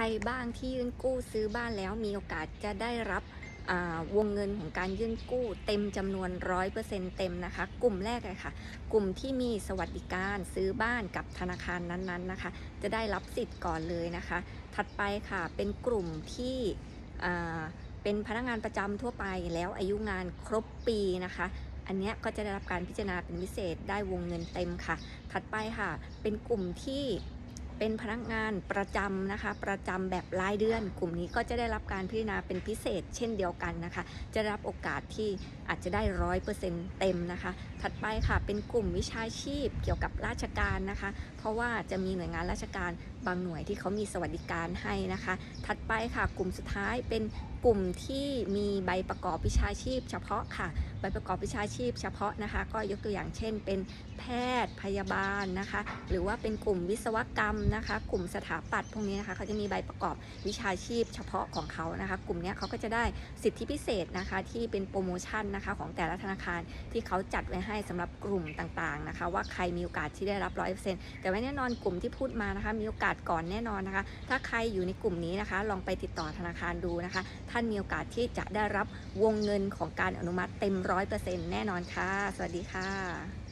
รบ้างที่ยื่นกู้ซื้อบ้านแล้วมีโอกาสจะได้รับวงเงินของการยื่นกู้เต็มจำนวน 100%เต็มนะคะ กลุ่มแรกเลยค่ะ กลุ่มที่มีสวัสดิการซื้อบ้านกับธนาคารนั้นๆนะคะ จะได้รับสิทธิ์ก่อนเลยนะคะ ถัดไปค่ะเป็นกลุ่มที่เป็นพนักงานประจำทั่วไปแล้วอายุงานครบปีนะคะอันนี้ก็จะได้รับการพิจารณาเป็นพิเศษได้วงเงินเต็มค่ะ ถัดไปค่ะ เป็นกลุ่มที่ เป็นพนักงานประจำนะคะ ประจำแบบรายเดือน กลุ่มนี้ก็จะได้รับการพิจารณาเป็นพิเศษ เช่นเดียวกันนะคะ จะรับโอกาสที่อาจจะได้ร้อยเปอร์เซ็นต์เต็มนะคะ ถัดไปค่ะเป็นกลุ่มวิชาชีพเกี่ยวกับราชการนะคะ เพราะว่าจะมีหน่วยงานราชการบางหน่วยที่เขามีสวัสดิการให้นะคะ ถัดไปค่ะกลุ่มสุดท้ายเป็นกลุ่มที่มีใบประกอบวิชาชีพ เฉพาะค่ะใบประกอบวิชาชีพเฉพาะนะคะ ก็ยกตัวอย่างเช่น เป็นแพทย์พยาบาลนะคะ หรือว่าเป็นกลุ่มวิศวกรรมนะคะ กลุ่มสถาปัตย์พวกนี้นะคะเขาจะมีใบประกอบวิชาชีพเฉพาะของเขานะคะ กลุ่มนี้เขาก็จะได้สิทธิพิเศษนะคะที่เป็นโปรโมชั่นนะคะของแต่ละธนาคารที่เขาจัดไว้ให้สำหรับกลุ่มต่างๆนะคะ ว่าใครมีโอกาสที่ได้รับร้อยเปอร์เซ็นต์แต่ว่าแน่นอนกลุ่มที่พูดมานะคะ มีโอกาสก่อนแน่นอนนะคะ ถ้าใครอยู่ในกลุ่มนี้นะคะ ลองไปติดต่อธนาคารดูนะคะ ท่านมีโอกาสที่จะได้รับวงเงินของการอนุมัติเต็มร้อยเปอร์เซ็นต์แน่นอนค่ะ สวัสดีค่ะ